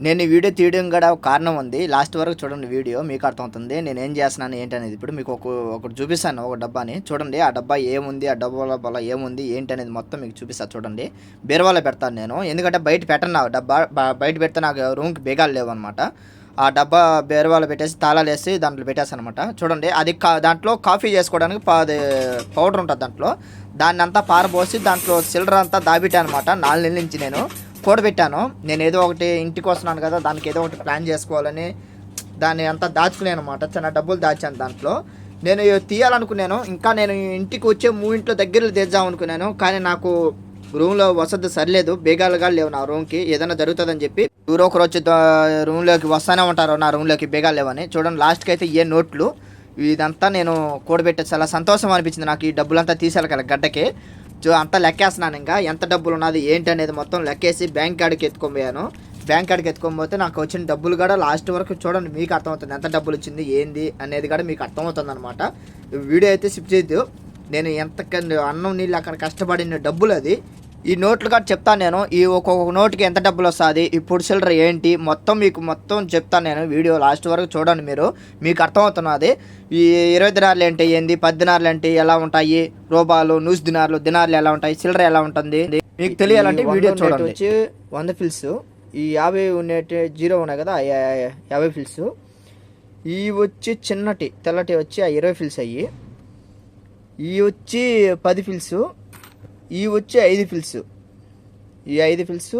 నేను ఈ వీడియో తీయడం కూడా ఒక కారణం ఉంది. లాస్ట్ వరకు చూడండి వీడియో మీకు అర్థమవుతుంది. నేను ఏం చేస్తున్నాను ఏంటనేది. ఇప్పుడు మీకు ఒక ఒకటి చూపిస్తాను ఒక డబ్బాని. చూడండి ఆ డబ్బా ఏముంది ఆ డబ్బాల వల్ల ఏముంది ఏంటి అనేది మొత్తం మీకు చూపిస్తాను చూడండి. బీరవాలో పెడతాను నేను. ఎందుకంటే బయట పెట్టను నా డబ్బా బయట పెడితే నాకు రూమ్కి బేగాలు లేవు అనమాట ఆ డబ్బా బీరవాలో పెట్టేసి తాళాలు వేసి దాంట్లో పెట్టేస్తాను అనమాట చూడండి అది కా దాంట్లో కాఫీ చేసుకోవడానికి పా- అది పౌడర్ ఉంటుంది దాంట్లో. దాన్ని అంతా పారబోసి దాంట్లో సిల్లర్ అంతా దాబిటా అనమాట నాలుగు నెలల నుంచి నేను. కూడబెట్టాను నేను ఏదో ఒకటి ఇంటికి వస్తున్నాను కదా దానికి ఏదో ఒకటి ప్లాన్ చేసుకోవాలని దాన్ని అంతా దాచుకున్నాను అనమాట చిన్న డబ్బులు దాచాను దాంట్లో. నేను తీయాలనుకున్నాను. ఇంకా నేను ఇంటికి వచ్చే మూడింట్లో దగ్గరలో తెద్దాం అనుకున్నాను. కానీ నాకు రూమ్లో వసతి సరిలేదు. బేగాలుగా లేవు నా రూమ్కి. ఏదైనా జరుగుతుందని చెప్పి ఎవరో ఒకరు వచ్చి రూమ్లోకి వస్తానే ఉంటారు. నా రూమ్లోకి బేగాలు లేవని. చూడండి లాస్ట్కి అయితే ఏ నోట్లు. ఇదంతా నేను కూడబెట్టే చాలా సంతోషం అనిపించింది నాకు ఈ డబ్బులంతా తీసేయాలి కదా గడ్డకి. సో అంతా లెక్కేస్తున్నాను ఇంకా. ఎంత డబ్బులు ఉన్నది ఏంటి అనేది మొత్తం లెక్కేసి బ్యాంక్ కాడికి ఎత్తుకొని బ్యాంక్ కాడికి ఎత్తుకొని పోతే నాకు వచ్చిన డబ్బులు కూడా లాస్ట్ వరకు చూడండి మీకు అర్థమవుతుంది. ఎంత డబ్బులు వచ్చింది ఏంది అనేది కూడా మీకు అర్థమవుతుంది అనమాట వీడియో అయితే షిఫ్ట్ చేయొద్దు. నేను ఎంత అన్నం నీళ్ళు అక్కడ కష్టపడిన డబ్బులు అది ఈ నోట్లు కూడా చెప్తాను నేను. ఈ ఒక్కొక్క నోట్కి ఎంత డబ్బులు వస్తుంది ఇప్పుడు చిల్లర ఏంటి మొత్తం మీకు మొత్తం చెప్తాను నేను వీడియో లాస్ట్ వరకు చూడండి మీరు. మీకు అర్థమవుతున్నది. ఈ ఇరవై దినార్లు ఏంటి ఏంది పది దినార్లు ఏంటి ఎలా ఉంటాయి రూపాయలు నూసి దినార్లు దినార్లు ఎలా ఉంటాయి చిల్లర ఎలా ఉంటుంది మీకు తెలియాలంటే వీడియో చూడండి. వచ్చి వంద ఫిల్స్ ఈ యాభై ఉండేటి జీరో ఉన్నాయి కదా యాభై ఫిల్స్. ఈ వచ్చి చిన్నటి తెల్లటి వచ్చి ఆ ఇరవై ఫిల్స్ అయ్యి ఈ వచ్చి పది ఫిల్స్ ఈ వచ్చి ఐదు ఫిల్స్ ఈ ఐదు ఫిల్స్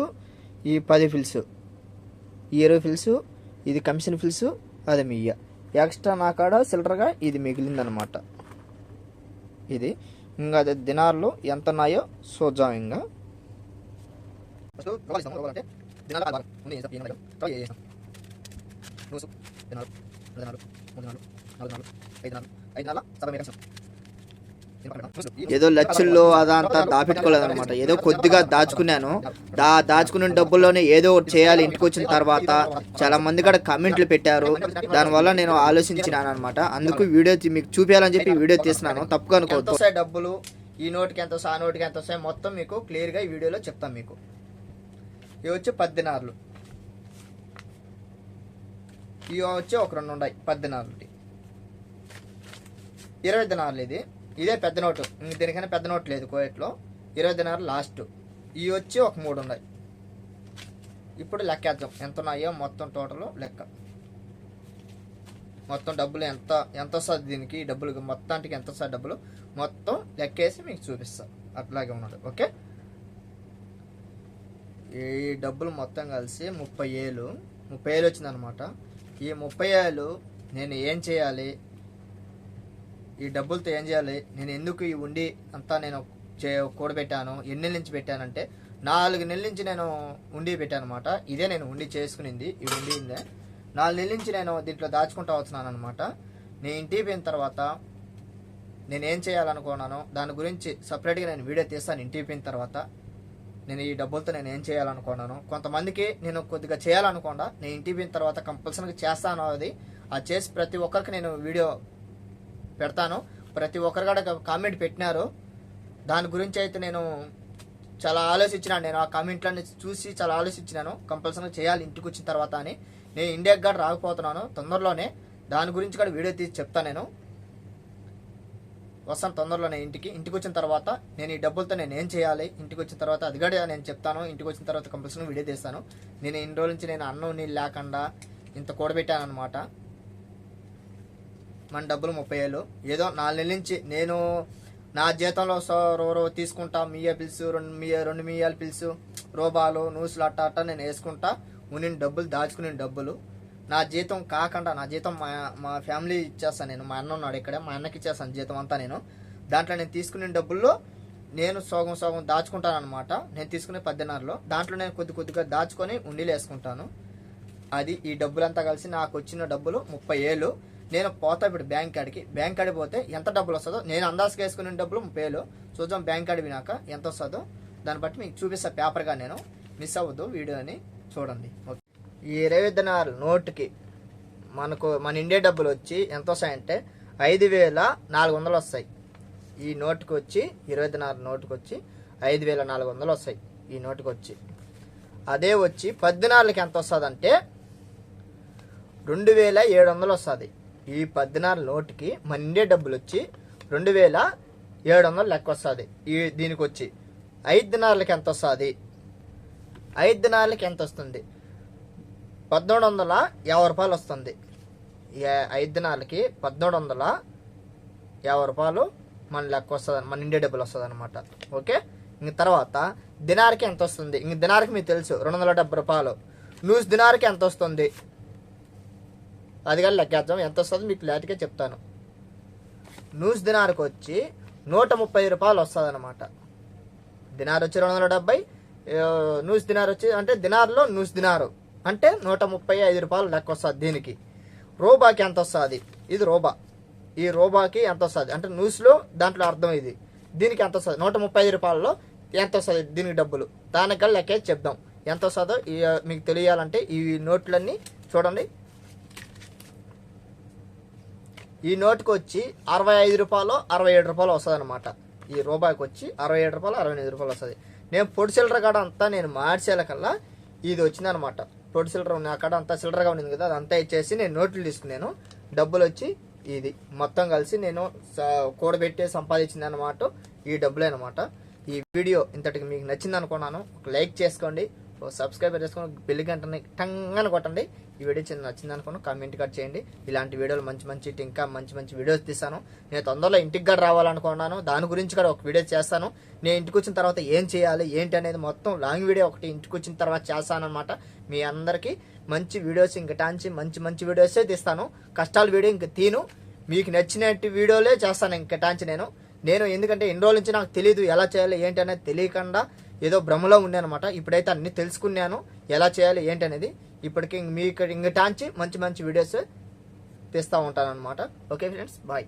ఈ పది ఫిల్స్ ఈ ఇరవై ఫిల్స్ ఇది కమిషన్ ఫిల్స్ అది మీ ఎక్స్ట్రా నా కాడ సిల్లరగా ఇది మిగిలిందనమాట ఇది ఇంకా అది దినార్లు ఎంత ఉన్నాయో చూద్దాం ఇంకా ఏదో లక్షల్లో అదంతా దాపెట్టుకోలేదన్నమాట. ఏదో కొద్దిగా దాచుకున్నాను. దా దాచుకున్న డబ్బుల్లోనే ఏదో ఒకటి చేయాలి. ఇంటికి వచ్చిన తర్వాత చాలా మంది కూడా కమెంట్లు పెట్టారు. దానివల్ల నేను ఆలోచించినాను అనమాట అందుకు వీడియో తీ- మీకు చూపించాలని చెప్పి వీడియో తీసినాను తప్పుగా అనుకోవద్దు. డబ్బులు ఈ నోటికి ఎంత వస్తాయి ఆ నోటికి ఎంత వస్తాయి మొత్తం మీకు క్లియర్గా ఈ వీడియోలో చెప్తాం మీకు. ఇవి వచ్చి పద్దెనార్లు. ఇవి వచ్చి ఒక రెండు ఉన్నాయి పద్దెనారులు ఇరవై దినారులు ఇది. ఇదే పెద్ద నోటు. దీనికైనా పెద్ద నోట్ లేదు కోయట్లో. ఇరవై దినార్లు లాస్ట్ ఇవి వచ్చి ఒక మూడు ఉన్నాయి. ఇప్పుడు లెక్కేద్దాం. ఎంత ఉన్నాయో మొత్తం టోటల్ లెక్క. మొత్తం డబ్బులు ఎంత ఎంత వస్తుంది దీనికి? డబ్బులు మొత్తానికి ఎంత వస్తుంది డబ్బులు? మొత్తం లెక్కేసి మీకు చూపిస్తాను అట్లాగే ఉన్నాడు ఓకే? ఈ డబ్బులు మొత్తం కలిసి ముప్పై ఏళ్ళు. ముప్పై ఏళ్ళు వచ్చిందనమాట ఈ ముప్పై ఏళ్ళు నేను ఏం చేయాలి? ఈ డబ్బులతో ఏం చేయాలి? నేను ఎందుకు ఈ ఉండి అంతా నేను చే కూడబెట్టాను? ఎన్ని నెలల నుంచి పెట్టానంటే నాలుగు నెలల నుంచి నేను ఉండి పెట్టాను అనమాట ఇదే నేను ఉండి చేసుకునింది ఈ ఉండిందే నాలుగు నెలల నుంచి నేను దీంట్లో దాచుకుంటా వస్తున్నాను అనమాట నేను ఇంటికి పోయిన తర్వాత నేను ఏం చేయాలనుకున్నాను దాని గురించి సపరేట్గా నేను వీడియో తీస్తాను ఇంటికి పోయిన తర్వాత. నేను ఈ డబ్బులతో నేను ఏం చేయాలనుకున్నాను కొంతమందికి నేను కొద్దిగా చేయాలనుకోండా నేను ఇంటికి పోయిన తర్వాత కంపల్సరీగా చేస్తాను అది. అది చేసి ప్రతి ఒక్కరికి నేను వీడియో పెడతాను. ప్రతి ఒక్కరు కూడా కామెంట్ పెట్టినారు. దాని గురించి అయితే నేను చాలా ఆలోచించినాను. నేను ఆ కామెంట్లన్నీ చూసి చాలా ఆలోచించినాను. కంపల్సరీగా చేయాలి ఇంటికి వచ్చిన తర్వాత అని. నేను ఇండియాకి కూడా రాకపోతున్నాను తొందరలోనే. దాని గురించి కూడా వీడియో తీసి చెప్తాను నేను. వస్తాను తొందరలోనే ఇంటికి. ఇంటికి వచ్చిన తర్వాత నేను ఈ డబ్బులతో నేను ఏం చేయాలి? ఇంటికి వచ్చిన తర్వాత అది కూడా నేను చెప్తాను. ఇంటికి వచ్చిన తర్వాత కంపల్సరీ వీడియో తీస్తాను. నేను ఇన్ని రోజుల నుంచి నేను అన్నం నీళ్ళు లేకుండా ఇంత కూడబెట్టాను అనమాట మన డబ్బులు ముప్పై వేలు. ఏదో నాలుగు నెలల నుంచి నేను నా జీతంలో సో- రో రో తీసుకుంటా మియ్య పిలుసు రెండు మియ్య రెండు మియ్యాలు పిలుసు రోబాలు నూసులు అట్ట అట్ట నేను వేసుకుంటా ఉనిని డబ్బులు దాచుకునే డబ్బులు. నా జీతం కాకుండా నా జీతం మా మా ఫ్యామిలీ ఇచ్చేస్తాను నేను. మా అన్న ఉన్నాడు ఇక్కడే మా అన్నకి ఇచ్చేస్తాను జీతం అంతా నేను. దాంట్లో నేను తీసుకునే డబ్బుల్లో నేను సోగం సోగం దాచుకుంటాను అనమాట నేను తీసుకునే పద్దెనారులో. దాంట్లో నేను కొద్ది కొద్దిగా దాచుకొని ఉండిలు వేసుకుంటాను. అది ఈ డబ్బులంతా కలిసి నాకు వచ్చిన డబ్బులు ముప్పై ఏళ్ళు నేను పోతా ఇప్పుడు బ్యాంక్ కాడికి. బ్యాంక్ కాడికి పోతే ఎంత డబ్బులు వస్తుందో నేను అందాజుగా వేసుకునే డబ్బులు ముప్పై వేలు చూద్దాం బ్యాంక్ కాడికి వినాక ఎంత వస్తుందో. దాన్ని బట్టి మీకు చూపిస్తా పేపర్గా నేను. మిస్ అవ్వద్దు వీడియోని చూడండి. ఓకే. ఈ ఇరవై దినాలు నోటుకి మనకు మన ఇండియా డబ్బులు వచ్చి ఎంత వస్తాయంటే ఐదు వేల నాలుగు వందలు వస్తాయి. ఈ నోటుకి వచ్చి ఇరవై నాలుగు నోటుకి వచ్చి ఐదు వేల నాలుగు వందలు వస్తాయి ఈ నోటుకి వచ్చి. అదే వచ్చి పది ఎంత వస్తుందంటే రెండు వేల ఏడు వందలు వస్తుంది. ఈ పద్నాలుగు నోటుకి మన ఇండియా డబ్బులు వచ్చి రెండు వేల ఏడు వందలు లెక్క వస్తుంది. ఈ దీనికి వచ్చి ఐదు దినాలకి ఎంత వస్తుంది? ఐదు దినాలకి ఎంత వస్తుంది? పద్నాలుగు వందల యాభై రూపాయలు వస్తుంది. ఐదు దినాలకి పద్మూడు వందల యాభై రూపాయలు మన లెక్క వస్తుంది మన ఇండియా డబ్బులు వస్తుంది అనమాట ఓకే? ఇంక తర్వాత దినారికి ఎంత వస్తుంది? ఇంక దినారికి మీకు తెలుసు రెండు వందల డెబ్బై రూపాయలు. న్యూస్ దినారికి ఎంత వస్తుంది? అది కానీ లెక్కేద్దాం. ఎంత వస్తుందో మీకు క్లారిటీగా చెప్తాను. న్యూస్ దినార్కి వచ్చి నూట ముప్పై రూపాయలు వస్తుంది అనమాట దినార్ వచ్చి రెండు వందల డెబ్బై న్యూస్ దినార్ వచ్చి అంటే దినార్లో న్యూస్ దినారు. అంటే నూట ముప్పై ఐదు రూపాయలు లెక్క వస్తుంది దీనికి. రోబాకి ఎంత వస్తుంది? ఇది రోబా. ఈ రోబాకి ఎంత వస్తుంది? అంటే న్యూస్లో దాంట్లో అర్థం ఇది. దీనికి ఎంత వస్తుంది? నూట ముప్పై ఐదు రూపాయల్లో ఎంత వస్తుంది దీనికి డబ్బులు? దానికల్లా లెక్కేసి చెప్దాం. ఎంత వస్తుందో మీకు తెలియాలంటే ఈ నోట్లన్నీ చూడండి. ఈ నోటుకి వచ్చి అరవై ఐదు రూపాయలు అరవై ఏడు రూపాయలు వస్తుంది అనమాట ఈ రూపాయికి వచ్చి అరవై ఏడు రూపాయలు అరవై ఎనిమిది రూపాయలు వస్తుంది. నేను పొడి సిల్డర్ కాడ అంతా నేను మార్చేల కల్లా ఇది వచ్చిందనమాట పొడి సిల్డర్ ఉన్న కాడ అంతా సిల్డర్గా ఉండింది కదా అదంతా ఇచ్చేసి నేను నోట్లు తీసుకున్నాను. డబ్బులు వచ్చి ఇది మొత్తం కలిసి నేను స- కూడబెట్టి సంపాదించింది అనమాట ఈ డబ్బులే అనమాట ఈ వీడియో ఇంతటికి మీకు నచ్చింది అనుకున్నాను ఒక లైక్ చేసుకోండి. సబ్స్క్రైబ్ చేసుకొని బెల్ గంటని టంగని కొట్టండి. ఈ వీడియో చిన్న నచ్చింది అనుకోను కామెంట్ కట్ చేయండి. ఇలాంటి వీడియోలు మంచి మంచి ఇంకా మంచి మంచి వీడియోస్ తీస్తాను. నేను తొందరలో ఇంటికి కూడా రావాలనుకున్నాను దాని గురించి కూడా ఒక వీడియో చేస్తాను. నేను ఇంటికి వచ్చిన తర్వాత ఏం చేయాలి ఏంటి అనేది మొత్తం లాంగ్ వీడియో ఒకటి ఇంటికి వచ్చిన తర్వాత చేస్తాను అనమాట మీ అందరికీ మంచి వీడియోస్ ఇంక టాంచి మంచి మంచి వీడియోసే తీస్తాను. కష్టాల వీడియో ఇంక తీను. మీకు నచ్చినట్టు వీడియోలే చేస్తాను ఇంక టాంచి నేను. నేను ఎందుకంటే ఎన్ని రోజుల నుంచి నాకు తెలియదు ఎలా చేయాలి ఏంటి అనేది తెలియకుండా ఏదో భ్రమలో అనమాట ఇప్పుడైతే అన్ని తెలుసుకున్నాను. ఎలా చేయాలి ఏంటి అనేది ఇప్పటికి మీ ఇక్కడ ఇంకటాంచి మంచి మంచి వీడియోస్ తీస్తూ ఉంటాను అనమాట ఓకే ఫ్రెండ్స్ బాయ్.